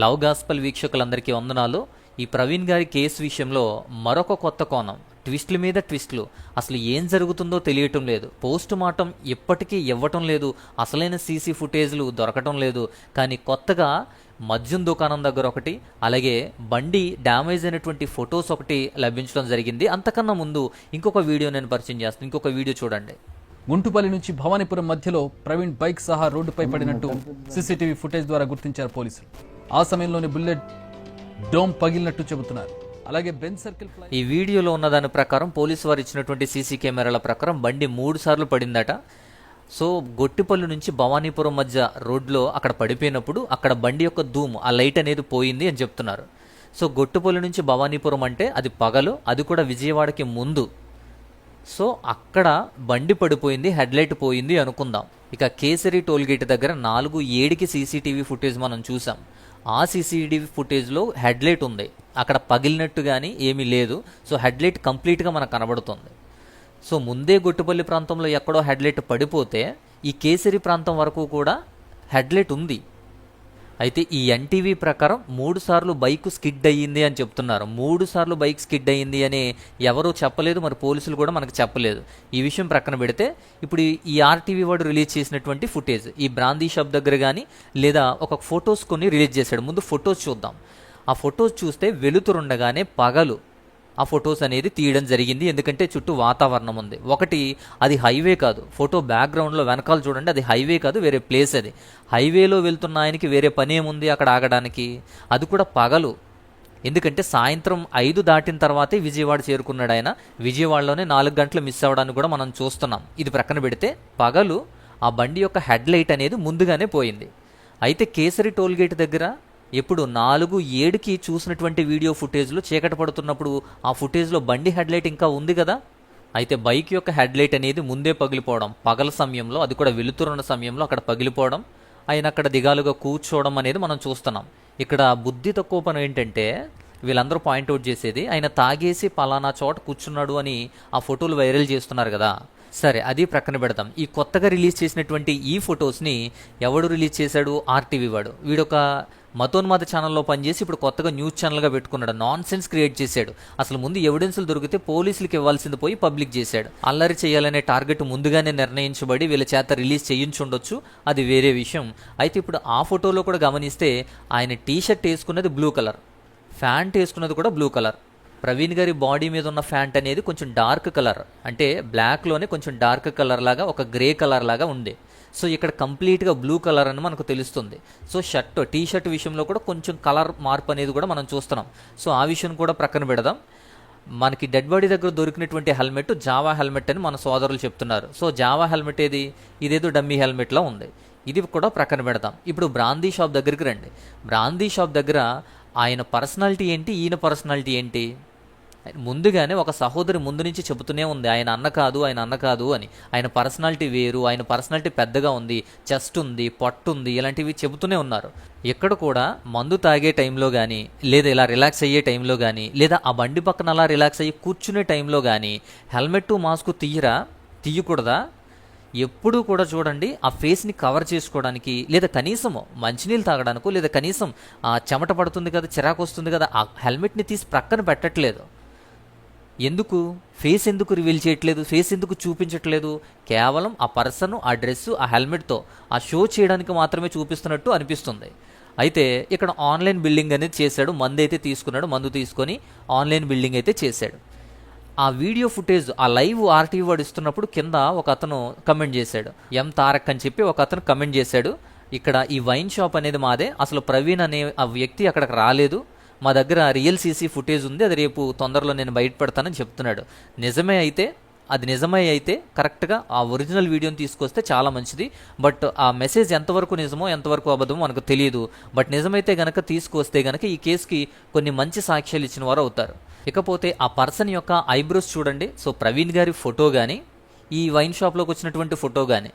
Love gospel వీక్షకులందరికీ వందనాలు. ఈ ప్రవీణ్ గారి కేసు విషయంలో మరొక కొత్త కోణం. ట్విస్ట్ల మీద ట్విస్ట్లు. అసలు ఏం జరుగుతుందో తెలియటం లేదు. పోస్ట్ మార్టం ఇప్పటికీ ఇవ్వటం లేదు. అసలైన సీసీ ఫుటేజ్లు దొరకటం లేదు. కానీ కొత్తగా మద్యం దుకాణం దగ్గర ఒకటి అలాగే బండి డ్యామేజ్ అయినటువంటి ఫొటోస్ ఒకటి లభించడం జరిగింది. అంతకన్నా ముందు ఇంకొక వీడియో నేను పరిచయం చేస్తాను. ఇంకొక వీడియో చూడండి. గుంటుపల్లి నుంచి భవానీపురం మధ్యలో ప్రవీణ్ బైక్ సహా రోడ్డుపై పడినట్టు సీసీటీవీ ఫుటేజ్ ద్వారా గుర్తించారు పోలీసులు. ఆ సమయంలోనే బుల్లెట్ డోమ్ పగిలినట్టు చెబుతున్నారు. అలాగే బెన్ సర్కిల్ ఈ వీడియోలో ఉన్న దాని ప్రకారం పోలీసు వారు ఇచ్చినటువంటి సీసీ కెమెరాల ప్రకారం బండి మూడు సార్లు పడిందట. సో గొట్టిపల్లి నుంచి భవానీపురం మధ్య రోడ్లో అక్కడ పడిపోయినప్పుడు అక్కడ బండి యొక్క ధూమ్ ఆ లైట్ అనేది పోయింది అని చెప్తున్నారు. సో గొట్టుపల్లి నుంచి భవానీపురం అంటే అది పగలు అది కూడా విజయవాడకి ముందు. సో అక్కడ బండి పడిపోయింది హెడ్లైట్ పోయింది అనుకుందాం. ఇక కేసరి టోల్గేట్ దగ్గర నాలుగు ఏడుకి సీసీటీవీ ఫుటేజ్ మనం చూసాం. ఆ సీసీటీవీ ఫుటేజ్లో హెడ్లైట్ ఉంది. అక్కడ పగిలినట్టు కానీ ఏమీ లేదు. సో హెడ్లైట్ కంప్లీట్గా మనకు కనబడుతుంది. సో ముందే గొట్టుపల్లి ప్రాంతంలో ఎక్కడో హెడ్లైట్ పడిపోతే ఈ కేసరి ప్రాంతం వరకు కూడా హెడ్లైట్ ఉంది. అయితే ఈ ఎన్టీవీ ప్రకారం మూడు సార్లు బైక్ స్కిడ్ అయ్యింది అని చెప్తున్నారు. మూడు సార్లు బైక్ స్కిడ్ అయ్యింది అని ఎవరూ చెప్పలేదు మరి పోలీసులు కూడా మనకు చెప్పలేదు. ఈ విషయం ప్రక్కన పెడితే ఇప్పుడు ఈ- ఈ ఆర్టీవీ వాడు రిలీజ్ చేసినటువంటి ఫుటేజ్ ఈ బ్రాందీ షాప్ దగ్గర కానీ లేదా ఒక ఫొటోస్ కొన్ని రిలీజ్ చేశాడు. ముందు ఫొటోస్ చూద్దాం. ఆ ఫొటోస్ చూస్తే వెలుతురుండగానే పగలు. ఆ ఫొటోస్ అనేది తీయడం జరిగింది. ఎందుకంటే చుట్టూ వాతావరణం ఉంది. ఒకటి అది హైవే కాదు. ఫోటో బ్యాక్గ్రౌండ్లో వెనకాల చూడండి అది హైవే కాదు వేరే ప్లేస్ అది. హైవేలో వెళ్తున్న ఆయనకి వేరే పని ఏముంది అక్కడ ఆగడానికి? అది కూడా పగలు. ఎందుకంటే సాయంత్రం ఐదు దాటిన తర్వాతే విజయవాడ చేరుకున్నాడు ఆయన. విజయవాడలోనే నాలుగు గంటలు మిస్ అవ్వడానికి కూడా మనం చూస్తున్నాం. ఇది ప్రక్కన పెడితే పగలు ఆ బండి యొక్క హెడ్ లైట్ అనేది ముందుగానే పోయింది. అయితే కేసరి టోల్గేట్ దగ్గర ఎప్పుడు నాలుగు ఏడుకి చూసినటువంటి వీడియో ఫుటేజ్లో చీకట పడుతున్నప్పుడు ఆ ఫుటేజ్లో బండి హెడ్లైట్ ఇంకా ఉంది కదా? అయితే బైక్ యొక్క హెడ్లైట్ అనేది ముందే పగిలిపోవడం పగల సమయంలో అది కూడా వెలుతురున్న సమయంలో అక్కడ పగిలిపోవడం ఆయన అక్కడ దిగాలుగా కూర్చోవడం అనేది మనం చూస్తున్నాం. ఇక్కడ బుద్ధి తక్కువ పని ఏంటంటే వీళ్ళందరూ పాయింట్అవుట్ చేసేది ఆయన తాగేసి పలానా చోట కూర్చున్నాడు అని ఆ ఫోటోలు వైరల్ చేస్తున్నారు కదా? సరే అది ప్రక్కన పెడదాం. ఈ కొత్తగా రిలీజ్ చేసినటువంటి ఈ ఫొటోస్ని ఎవడు రిలీజ్ చేశాడు? ఆర్టీవీ వాడు. వీడొక మతోన్మాద ఛానల్లో పనిచేసి ఇప్పుడు కొత్తగా న్యూస్ ఛానల్గా పెట్టుకున్నాడు. నాన్ సెన్స్ క్రియేట్ చేశాడు. అసలు ముందు ఎవిడెన్స్లు దొరికితే పోలీసులకు ఇవ్వాల్సింది పోయి పబ్లిక్ చేశాడు. అల్లరి చేయాలనే టార్గెట్ ముందుగానే నిర్ణయించబడి వీళ్ళ చేత రిలీజ్ చేయించుండొచ్చు. అది వేరే విషయం. అయితే ఇప్పుడు ఆ ఫోటోలో కూడా గమనిస్తే ఆయన టీ షర్ట్ వేసుకున్నది బ్లూ కలర్ ఫ్యాంట్ వేసుకున్నది కూడా బ్లూ కలర్ ప్రవీణ్ గారి బాడీ మీద ఉన్న ఫ్యాంట్ అనేది కొంచెం డార్క్ కలర్ అంటే బ్లాక్లోనే కొంచెం డార్క్ కలర్ లాగా ఒక గ్రే కలర్ లాగా ఉంది. సో ఇక్కడ కంప్లీట్గా బ్లూ కలర్ అని మనకు తెలుస్తుంది. సో షర్ట్ టీ షర్ట్ విషయంలో కూడా కొంచెం కలర్ మార్పు అనేది కూడా మనం చూస్తున్నాం. సో ఆ విషయం కూడా ప్రక్కన పెడదాం. మనకి డెడ్ బాడీ దగ్గర దొరికినటువంటి హెల్మెట్ జావా హెల్మెట్ అని మన సోదరులు చెప్తున్నారు. సో జావా హెల్మెట్ ఏది? ఇదేదో డమ్మీ హెల్మెట్లా ఉంది. ఇది కూడా ప్రక్కన పెడదాం. ఇప్పుడు బ్రాందీ షాప్ దగ్గరికి రండి. బ్రాందీ షాప్ దగ్గర ఆయన పర్సనాలిటీ ఏంటి? ఈయన పర్సనాలిటీ ఏంటి? ముందుగానే ఒక సహోదరి ముందు నుంచి చెబుతూనే ఉంది ఆయన అన్న కాదు ఆయన అన్న కాదు అని. ఆయన పర్సనాలిటీ వేరు ఆయన పర్సనాలిటీ పెద్దగా ఉంది చెస్ట్ ఉంది పొట్టు ఉంది ఇలాంటివి చెబుతూనే ఉన్నారు. ఎక్కడ కూడా మందు తాగే టైంలో కానీ లేదా ఇలా రిలాక్స్ అయ్యే టైంలో కానీ లేదా ఆ బండి పక్కన అలా రిలాక్స్ అయ్యి కూర్చునే టైంలో కానీ హెల్మెట్ మాస్క్ తీయరా? తీయకూడదా? ఎప్పుడూ కూడా చూడండి ఆ ఫేస్ని కవర్ చేసుకోవడానికి లేదా కనీసం మంచినీళ్ళు తాగడానికో లేదా కనీసం ఆ చెమట పడుతుంది కదా చిరాకు వస్తుంది కదా ఆ హెల్మెట్ని తీసి ప్రక్కన పెట్టట్లేదు. ఎందుకు? ఫేస్ ఎందుకు రివీల్ చేయట్లేదు? ఫేస్ ఎందుకు చూపించట్లేదు? కేవలం ఆ పర్సన్ ఆ డ్రెస్సు ఆ హెల్మెట్తో ఆ షో చేయడానికి మాత్రమే చూపిస్తున్నట్టు అనిపిస్తుంది. అయితే ఇక్కడ ఆన్లైన్ బిల్డింగ్ అనేది చేశాడు. మందు అయితే తీసుకున్నాడు. మందు తీసుకొని ఆన్లైన్ బిల్డింగ్ అయితే చేశాడు. ఆ వీడియో ఫుటేజ్ ఆ లైవ్ ఆర్టీవీ వాడు ఇస్తున్నప్పుడు కింద ఒక అతను కమెంట్ చేశాడు. ఎం తారక్ అని చెప్పి ఒక అతను కమెంట్ చేశాడు. ఇక్కడ ఈ వైన్ షాప్ అనేది మాదే. అసలు ప్రవీణ్ అనే ఆ వ్యక్తి అక్కడికి రాలేదు. మా దగ్గర రియల్ సీసీ ఫుటేజ్ ఉంది అది రేపు తొందరలో నేను బయటపెడతానని చెప్తున్నాడు. నిజమే అయితే అది నిజమే అయితే కరెక్ట్గా ఆ ఒరిజినల్ వీడియోని తీసుకొస్తే చాలా మంచిది. బట్ ఆ మెసేజ్ ఎంతవరకు నిజమో ఎంతవరకు అబద్ధమో మనకు తెలియదు. బట్ నిజమైతే గనక తీసుకొస్తే గనక ఈ కేసుకి కొన్ని మంచి సాక్ష్యాలు ఇచ్చిన వారు అవుతారు. ఇకపోతే ఆ పర్సన్ యొక్క ఐబ్రోస్ చూడండి. సో ప్రవీణ్ గారి ఫోటో కానీ ఈ వైన్ షాప్లోకి వచ్చినటువంటి ఫోటో కానీ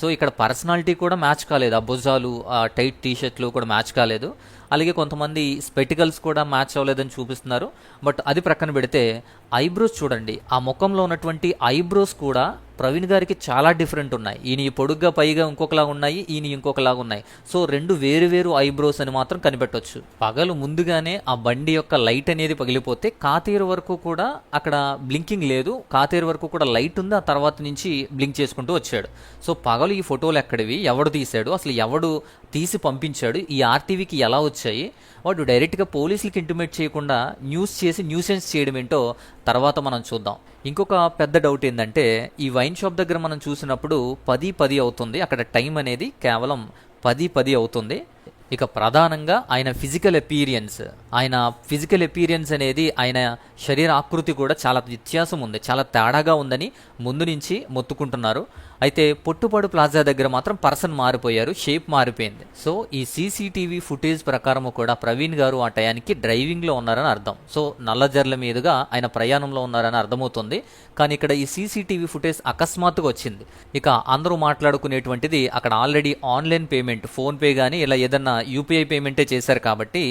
సో ఇక్కడ పర్సనాలిటీ కూడా మ్యాచ్ కాలేదు. ఆ భుజాలు ఆ టైట్ టీ షర్ట్లు కూడా మ్యాచ్ కాలేదు. అలాగే కొంతమంది స్పెటికల్స్ కూడా మ్యాచ్ అవ్వలేదని చూపిస్తున్నారు. బట్ అది ప్రక్కన పెడితే ఐబ్రోస్ చూడండి. ఆ ముఖంలో ఉన్నటువంటి ఐబ్రోస్ కూడా ప్రవీణ్ గారికి చాలా డిఫరెంట్ ఉన్నాయి. ఈయన ఈ పొడుగ్గా పైగా ఇంకొకలాగా ఉన్నాయి ఈయన ఇంకొకలాగా ఉన్నాయి. సో రెండు వేరు వేరు ఐబ్రోస్ అని మాత్రం కనిపెట్టొచ్చు. పగలు ముందుగానే ఆ బండి యొక్క లైట్ అనేది పగిలిపోతే కాతేరు వరకు కూడా అక్కడ బ్లింకింగ్ లేదు. కాతేరు వరకు కూడా లైట్ ఉంది. ఆ తర్వాత నుంచి బ్లింక్ చేసుకుంటూ వచ్చాడు. సో పగలు ఈ ఫోటోలు ఎక్కడివి? ఎవడు తీశాడు? అసలు ఎవడు తీసి పంపించాడు. ఈ ఆర్టీవీకి ఎలా వచ్చాయి? వాడు డైరెక్ట్గా పోలీసులకి ఇంటిమేట్ చేయకుండా న్యూస్ చేసి న్యూసెన్స్ చేయడం ఏంటో తర్వాత మనం చూద్దాం. ఇంకొక పెద్ద డౌట్ ఏంటంటే ఈ వైన్ షాప్ దగ్గర మనం చూసినప్పుడు పది పది అవుతుంది. అక్కడ టైం అనేది కేవలం పది పది అవుతుంది. ఇక ప్రధానంగా ఆయన ఫిజికల్ ఎపీరియన్స్ ఆయన ఫిజికల్ ఎపీరియన్స్ అనేది ఆయన శరీర ఆకృతి కూడా చాలా వ్యత్యాసం ఉంది. చాలా తేడాగా ఉందని ముందు నుంచి మొత్తుకుంటున్నారు. అయితే పొట్టుపాడు ప్లాజా దగ్గర మాత్రం పర్సన్ మారిపోయారు షేప్ మారిపోయింది. సో ఈ సీసీటీవీ ఫుటేజ్ ప్రకారం కూడా ప్రవీణ్ గారు ఆ టయానికి డ్రైవింగ్లో ఉన్నారని అర్థం. సో నల్లజర్ల మీదుగా ఆయన ప్రయాణంలో ఉన్నారని అర్థమవుతుంది. కానీ ఇక్కడ ఈ సీసీటీవీ ఫుటేజ్ అకస్మాత్తుగా వచ్చింది. ఇక అందరూ మాట్లాడుకునేటువంటిది అక్కడ ఆల్రెడీ ఆన్లైన్ పేమెంట్ ఫోన్పే కానీ ఇలా ఏదన్నా యూపీఐ పేమెంటే చేశారు కాబట్టి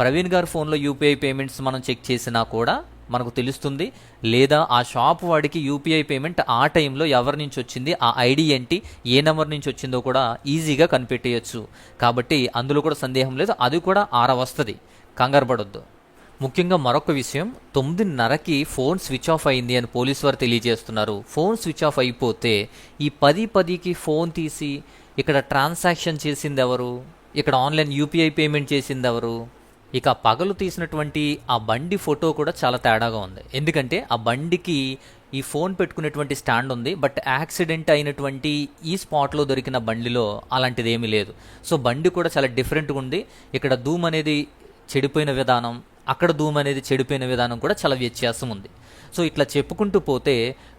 ప్రవీణ్ గారు ఫోన్లో యూపీఐ పేమెంట్స్ మనం చెక్ చేసినా కూడా మనకు తెలుస్తుంది. లేదా ఆ షాప్ వాడికి యూపీఐ పేమెంట్ ఆ టైంలో ఎవరి నుంచి వచ్చింది ఆ ఐడి ఏంటి ఏ నెంబర్ నుంచి వచ్చిందో కూడా ఈజీగా కనిపెట్టేయచ్చు. కాబట్టి అందులో కూడా సందేహం లేదు అది కూడా ఆర వస్తుంది కంగారు పడొద్దు. ముఖ్యంగా మరొక విషయం తొమ్మిదిన్నరకి ఫోన్ స్విచ్ ఆఫ్ అయింది అని పోలీసు వారు తెలియజేస్తున్నారు. ఫోన్ స్విచ్ ఆఫ్ అయిపోతే ఈ పది పదికి ఫోన్ తీసి ఇక్కడ ట్రాన్సాక్షన్ చేసింది ఎవరు ఇక్కడ ఆన్లైన్ యూపీఐ పేమెంట్ చేసింది ఎవరు ఇక పగలు తీసినటువంటి ఆ బండి ఫోటో కూడా చాలా తేడాగా ఉంది. ఎందుకంటే ఆ బండికి ఈ ఫోన్ పెట్టుకునేటువంటి స్టాండ్ ఉంది బట్ యాక్సిడెంట్ అయినటువంటి ఈ స్పాట్లో దొరికిన బండిలో అలాంటిది ఏమీ లేదు. సో బండి కూడా చాలా డిఫరెంట్గా ఉంది. ఇక్కడ ధూమ్ అనేది చెడిపోయిన విధానం అక్కడ ధూమ్ అనేది చెడిపోయిన విధానం కూడా చాలా వ్యత్యాసం ఉంది. సో ఇట్లా చెప్పుకుంటూ పోతే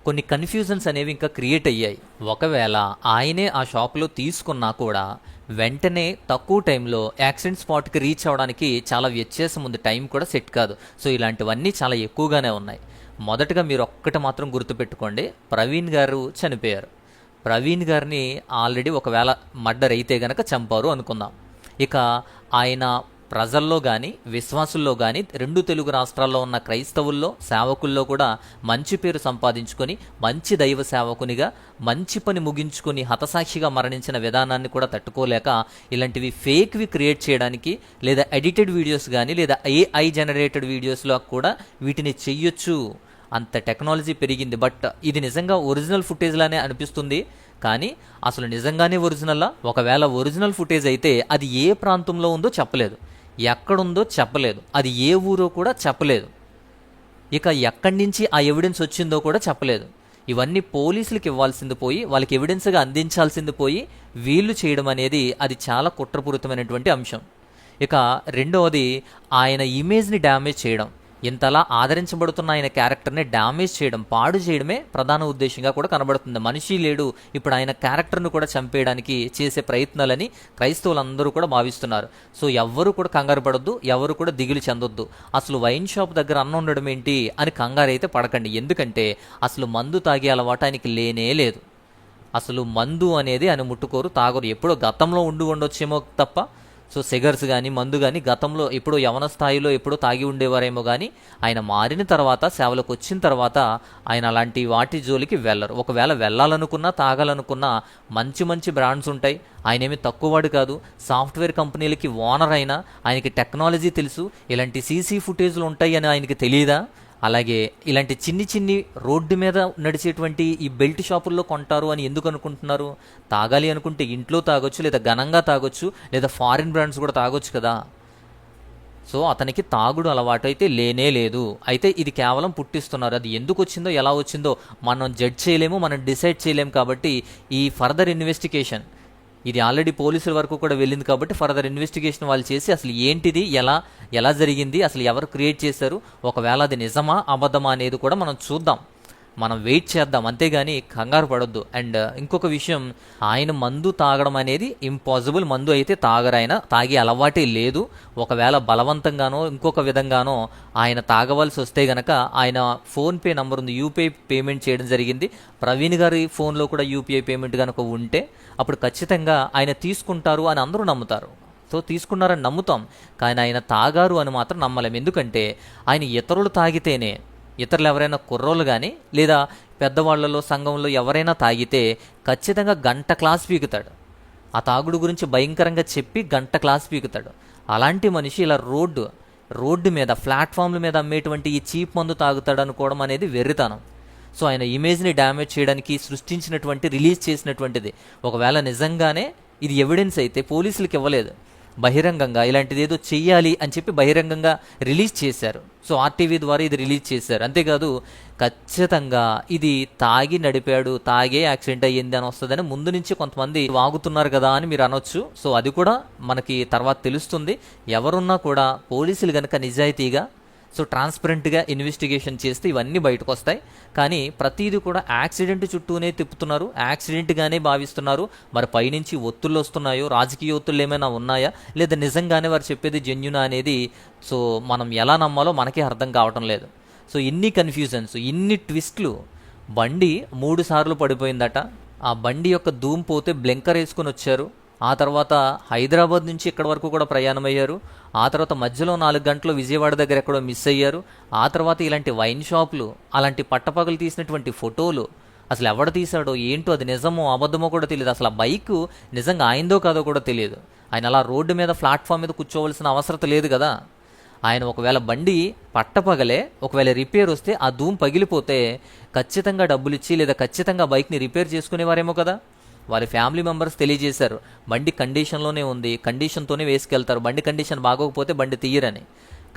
కొన్ని కన్ఫ్యూజన్స్ అనేవి ఇంకా క్రియేట్ అయ్యాయి. ఒకవేళ ఆయనే ఆ షాప్లో తీసుకున్నా కూడా వెంటనే తక్కువ టైంలో యాక్సిడెంట్ స్పాట్కి రీచ్ అవ్వడానికి చాలా వ్యత్యాసం ఉంది. టైం కూడా సెట్ కాదు. సో ఇలాంటివన్నీ చాలా ఎక్కువగానే ఉన్నాయి. మొదటగా మీరు ఒక్కటి మాత్రం గుర్తుపెట్టుకోండి. ప్రవీణ్ గారు చనిపోయారు. ప్రవీణ్ గారిని ఆల్రెడీ ఒకవేళ మర్డర్ అయితే గనక చంపారు అనుకుందాం. ఇక ఆయన ప్రజల్లో కానీ విశ్వాసుల్లో కానీ రెండు తెలుగు రాష్ట్రాల్లో ఉన్న క్రైస్తవుల్లో సేవకుల్లో కూడా మంచి పేరు సంపాదించుకొని మంచి దైవ సేవకునిగా మంచి పని ముగించుకొని హతసాక్షిగా మరణించిన విధానాన్ని కూడా తట్టుకోలేక ఇలాంటివి ఫేక్వి క్రియేట్ చేయడానికి లేదా ఎడిటెడ్ వీడియోస్ కానీ లేదా ఏఐ జనరేటెడ్ వీడియోస్లో కూడా వీటిని చెయ్యొచ్చు. అంత టెక్నాలజీ పెరిగింది. బట్ ఇది నిజంగా ఒరిజినల్ ఫుటేజ్లానే అనిపిస్తుంది. కానీ అసలు నిజంగానే ఒరిజినల్లా ఒకవేళ ఒరిజినల్ ఫుటేజ్ అయితే అది ఏ ప్రాంతంలో ఉందో చెప్పలేదు. ఎక్కడుందో చెప్పలేదు. అది ఏ ఊరో కూడా చెప్పలేదు. ఇక ఎక్కడి నుంచి ఆ ఎవిడెన్స్ వచ్చిందో కూడా చెప్పలేదు. ఇవన్నీ పోలీసులకు ఇవ్వాల్సింది పోయి వాళ్ళకి ఎవిడెన్స్గా అందించాల్సింది పోయి వీళ్ళు చేయడం అనేది అది చాలా కుట్రపూరితమైనటువంటి అంశం. ఇక రెండవది ఆయన ఇమేజ్ని డ్యామేజ్ చేయడం. ఇంతలా ఆదరించబడుతున్న ఆయన క్యారెక్టర్ని డ్యామేజ్ చేయడం పాడు చేయడమే ప్రధాన ఉద్దేశంగా కూడా కనబడుతుంది. మనిషి లేడు ఇప్పుడు ఆయన క్యారెక్టర్ను కూడా చంపేయడానికి చేసే ప్రయత్నాలని క్రైస్తవులందరూ కూడా భావిస్తున్నారు. సో ఎవ్వరూ కూడా కంగారు పడొద్దు ఎవరు కూడా దిగులు చెందొద్దు. అసలు వైన్ షాప్ దగ్గర అన్న ఉండడం ఏంటి అని కంగారు అయితే పడకండి. ఎందుకంటే అసలు మందు తాగే అలవాటు ఆయనకి లేనే లేదు. అసలు మందు అనేది ఆయన ముట్టుకోరు తాగరు. ఎప్పుడో గతంలో ఉండి ఉండొచ్చేమో తప్ప సో సిగర్స్ కానీ మందు కానీ గతంలో ఎప్పుడో యవన స్థాయిలో ఎప్పుడో తాగి ఉండేవారేమో కానీ ఆయన మారిన తర్వాత సేవలకు వచ్చిన తర్వాత ఆయన అలాంటి వాటి జోలికి వెళ్ళరు. ఒకవేళ వెళ్ళాలనుకున్నా తాగాలనుకున్నా మంచి మంచి బ్రాండ్స్ ఉంటాయి. ఆయన ఏమి తక్కువవాడు కాదు. సాఫ్ట్వేర్ కంపెనీలకి ఓనర్ అయినా ఆయనకి టెక్నాలజీ తెలుసు. ఇలాంటి సీసీ ఫుటేజ్లు ఉంటాయి అని ఆయనకి తెలియదా? అలాగే ఇలాంటి చిన్ని చిన్ని రోడ్డు మీద నడిచేటువంటి ఈ బెల్ట్ షాపుల్లో కొంటారు అని ఎందుకు అనుకుంటున్నారు? తాగాలి అనుకుంటే ఇంట్లో తాగొచ్చు లేదా ఘనంగా తాగొచ్చు లేదా ఫారిన్ బ్రాండ్స్ కూడా తాగొచ్చు కదా. సో అతనికి తాగుడు అలవాటు అయితే లేనే లేదు. అయితే ఇది కేవలం పుట్టిస్తున్నారు. అది ఎందుకు వచ్చిందో ఎలా వచ్చిందో మనం జడ్జ్ చేయలేము మనం డిసైడ్ చేయలేము కాబట్టి ఈ ఫర్దర్ ఇన్వెస్టిగేషన్ ఇది ఆల్రెడీ పోలీసుల వరకు కూడా వెళ్ళింది కాబట్టి ఫర్దర్ ఇన్వెస్టిగేషన్ వాళ్ళు చేసి అసలు ఏంటిది ఎలా ఎలా జరిగింది అసలు ఎవరు క్రియేట్ చేశారు ఒకవేళ అది నిజమా అబద్ధమా అనేది కూడా మనం చూద్దాం. మనం వెయిట్ చేద్దాం అంతేగాని కంగారు పడొద్దు. అండ్ uh, ఇంకొక విషయం ఆయన మందు తాగడం అనేది ఇంపాసిబుల్. మందు అయితే తాగరాయన తాగే అలవాటే లేదు. ఒకవేళ బలవంతంగానో ఇంకొక విధంగానో ఆయన తాగవలసి వస్తే గనక ఆయన ఫోన్పే నంబర్ ఉంది. యూపీఐ పేమెంట్ చేయడం జరిగింది. ప్రవీణ్ గారి ఫోన్లో కూడా యూపీఐ పేమెంట్ కనుక ఉంటే అప్పుడు ఖచ్చితంగా ఆయన తీసుకుంటారు అని అందరూ నమ్ముతారు. సో తీసుకున్నారని నమ్ముతాం. కానీ ఆయన తాగారు అని మాత్రం నమ్మలేం. ఎందుకంటే ఆయన ఇతరులు తాగితేనే ఇతరులు ఎవరైనా కుర్రోళ్ళు కానీ లేదా పెద్దవాళ్ళలో సంఘంలో ఎవరైనా తాగితే ఖచ్చితంగా గంట క్లాస్ పీకుతాడు. ఆ తాగుడు గురించి భయంకరంగా చెప్పి గంట క్లాస్ పీకుతాడు. అలాంటి మనిషి ఇలా రోడ్డు రోడ్డు మీద ప్లాట్ఫామ్ల మీద అమ్మేటువంటి ఈ చీప్ మందు తాగుతాడు అనుకోవడం అనేది వెర్రితనం. సో ఆయన ఇమేజ్ని డ్యామేజ్ చేయడానికి సృష్టించినటువంటి రిలీజ్ చేసినటువంటిది. ఒకవేళ నిజంగానే ఇది ఎవిడెన్స్ అయితే పోలీసులకు ఇవ్వలేదు. బహిరంగంగా ఇలాంటిది ఏదో చెయ్యాలి అని చెప్పి బహిరంగంగా రిలీజ్ చేశారు. సో ఆర్టీవీ ద్వారా ఇది రిలీజ్ చేశారు. అంతేకాదు ఖచ్చితంగా ఇది తాగి నడిపాడు తాగే యాక్సిడెంట్ అయ్యింది అని వస్తుందని ముందు నుంచి కొంతమంది వాగుతున్నారు కదా అని మీరు అనొచ్చు. సో అది కూడా మనకి తర్వాత తెలుస్తుంది. ఎవరున్నా కూడా పోలీసులు కనుక నిజాయితీగా సో ట్రాన్స్పరెంట్గా ఇన్వెస్టిగేషన్ చేస్తే ఇవన్నీ బయటకు వస్తాయి కానీ ప్రతిదీ కూడా యాక్సిడెంట్ చుట్టూనే తిప్పుతున్నారు. యాక్సిడెంట్గానే భావిస్తున్నారు. మరి పైనుంచి ఒత్తులు వస్తున్నాయో రాజకీయ ఒత్తులు ఏమైనా ఉన్నాయా? లేదా నిజంగానే వారు చెప్పేది జెన్యునా అనేది సో మనం ఎలా నమ్మాలో మనకే అర్థం కావటం లేదు. సో ఇన్ని కన్ఫ్యూజన్స్ ఇన్ని ట్విస్ట్లు బండి మూడు సార్లు పడిపోయిందట. ఆ బండి యొక్క ధూమ్ పోతే బ్లింకర్ వేసుకుని వచ్చారు. ఆ తర్వాత హైదరాబాద్ నుంచి ఇక్కడ వరకు కూడా ప్రయాణం అయ్యారు ఆ తర్వాత మధ్యలో నాలుగు గంటలు విజయవాడ దగ్గర ఎక్కడో మిస్ అయ్యారు. ఆ తర్వాత ఇలాంటి వైన్ షాపులు అలాంటి పట్టపగలు తీసినటువంటి ఫోటోలు అసలు ఎవడు తీశాడో ఏంటో అది నిజమో అబద్ధమో కూడా తెలియదు. అసలు ఆ బైక్ నిజంగా ఆయిందో కాదో కూడా తెలియదు. ఆయన అలా రోడ్డు మీద ప్లాట్ఫామ్ మీద కూర్చోవలసిన అవసరం లేదు కదా. ఆయన ఒకవేళ బండి పట్టపగలే ఒకవేళ రిపేర్ వస్తే ఆ ధూమ్ పగిలిపోతే ఖచ్చితంగా డబ్బులు ఇచ్చి లేదా ఖచ్చితంగా బైక్ని రిపేర్ చేసుకునేవారేమో కదా. వారి ఫ్యామిలీ మెంబర్స్ తెలియజేశారు. బండి కండిషన్లోనే ఉంది. కండిషన్తోనే వేసుకెళ్తారు. బండి కండిషన్ బాగోకపోతే బండి తీయరని.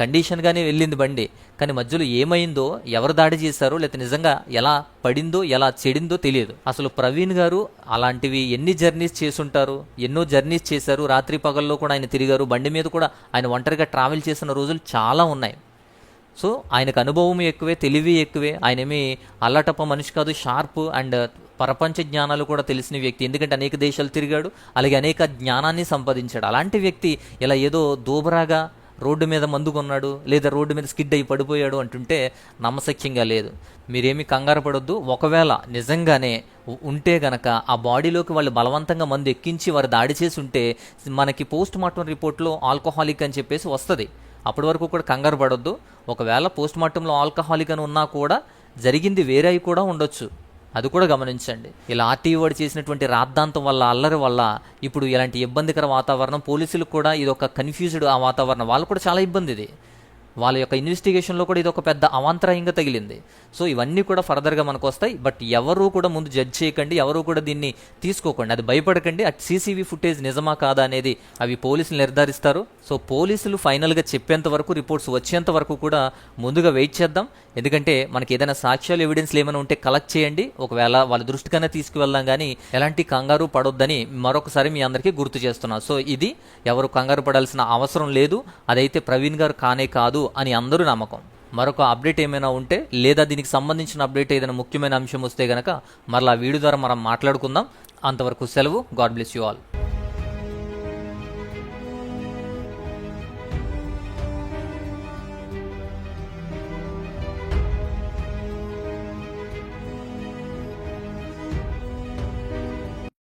కండిషన్గానే వెళ్ళింది బండి. కానీ మధ్యలో ఏమైందో ఎవరు దాడి చేశారో లేకపోతే నిజంగా ఎలా పడిందో ఎలా చెడిందో తెలియదు. అసలు ప్రవీణ్ గారు అలాంటివి ఎన్ని జర్నీస్ చేసుంటారు? ఎన్నో జర్నీస్ చేశారు. రాత్రి పగల్లో కూడా ఆయన తిరిగారు. బండి మీద కూడా ఆయన ఒంటరిగా ట్రావెల్ చేసిన రోజులు చాలా ఉన్నాయి. సో ఆయనకు అనుభవం ఎక్కువే తెలివి ఎక్కువే. ఆయనేమి అల్లటప్ప మనిషి కాదు. షార్ప్ అండ్ ప్రపంచ జ్ఞానాలు కూడా తెలిసిన వ్యక్తి. ఎందుకంటే అనేక దేశాలు తిరిగాడు అలాగే అనేక జ్ఞానాన్ని సంపాదించాడు. అలాంటి వ్యక్తి ఇలా ఏదో దూబరాగా రోడ్డు మీద మందు కొన్నాడు లేదా రోడ్డు మీద స్కిడ్ అయి పడిపోయాడు అంటుంటే నమ్మశక్యంగా లేదు. మీరేమి కంగారు పడొద్దు. ఒకవేళ నిజంగానే ఉంటే గనక ఆ బాడీలోకి వాళ్ళు బలవంతంగా మందు ఎక్కించి వారు దాడి చేసి ఉంటే మనకి పోస్ట్ మార్టం రిపోర్ట్లో ఆల్కహాలిక్ అని చెప్పేసి వస్తుంది. అప్పటి వరకు కూడా కంగారు పడొద్దు. ఒకవేళ పోస్ట్ మార్టంలో ఆల్కహాలిక్ అని ఉన్నా కూడా జరిగింది వేరే అయి కూడా ఉండొచ్చు. అది కూడా గమనించండి. ఇలా ఆర్టీఓ వాడు చేసినటువంటి రాద్ధాంతం వల్ల అల్లరి వల్ల ఇప్పుడు ఇలాంటి ఇబ్బందికర వాతావరణం పోలీసులకు కూడా ఇది ఒక కన్ఫ్యూజ్డ్ ఆ వాతావరణం. వాళ్ళు కూడా చాలా ఇబ్బంది ఇది వాళ్ళ యొక్క ఇన్వెస్టిగేషన్లో కూడా ఇది ఒక పెద్ద అవాంతరాయంగా తగిలింది. సో ఇవన్నీ కూడా ఫర్దర్గా మనకు వస్తాయి. బట్ ఎవరూ కూడా ముందు జడ్జ్ చేయకండి ఎవరూ కూడా దీన్ని తీసుకోకండి. అది భయపడకండి. అట్ సీసీవీ ఫుటేజ్ నిజమా కాదా అనేది అవి పోలీసులు నిర్ధారిస్తారు. సో పోలీసులు ఫైనల్గా చెప్పేంత వరకు రిపోర్ట్స్ వచ్చేంత వరకు కూడా ముందుగా వెయిట్ చేద్దాం. ఎందుకంటే మనకి ఏదైనా సాక్ష్యాలు ఎవిడెన్స్లు ఏమైనా ఉంటే కలెక్ట్ చేయండి. ఒకవేళ వాళ్ళ దృష్టికైనా తీసుకువెళ్దాం కానీ ఎలాంటి కంగారు పడొద్దని మరొకసారి మీ అందరికీ గుర్తు చేస్తున్నా. సో ఇది ఎవరు కంగారు పడాల్సిన అవసరం లేదు. అదైతే ప్రవీణ్ గారు కానే కాదు. అని అందరూ నమ్మకం. మరొక అప్డేట్ ఏమైనా ఉంటే లేదా దీనికి సంబంధించిన అప్డేట్ ఏదైనా ముఖ్యమైన అంశం వస్తే గనక మరలా వీడియో ద్వారా మనం మాట్లాడుకుందాం. అంతవరకు సెలవు. God bless you all.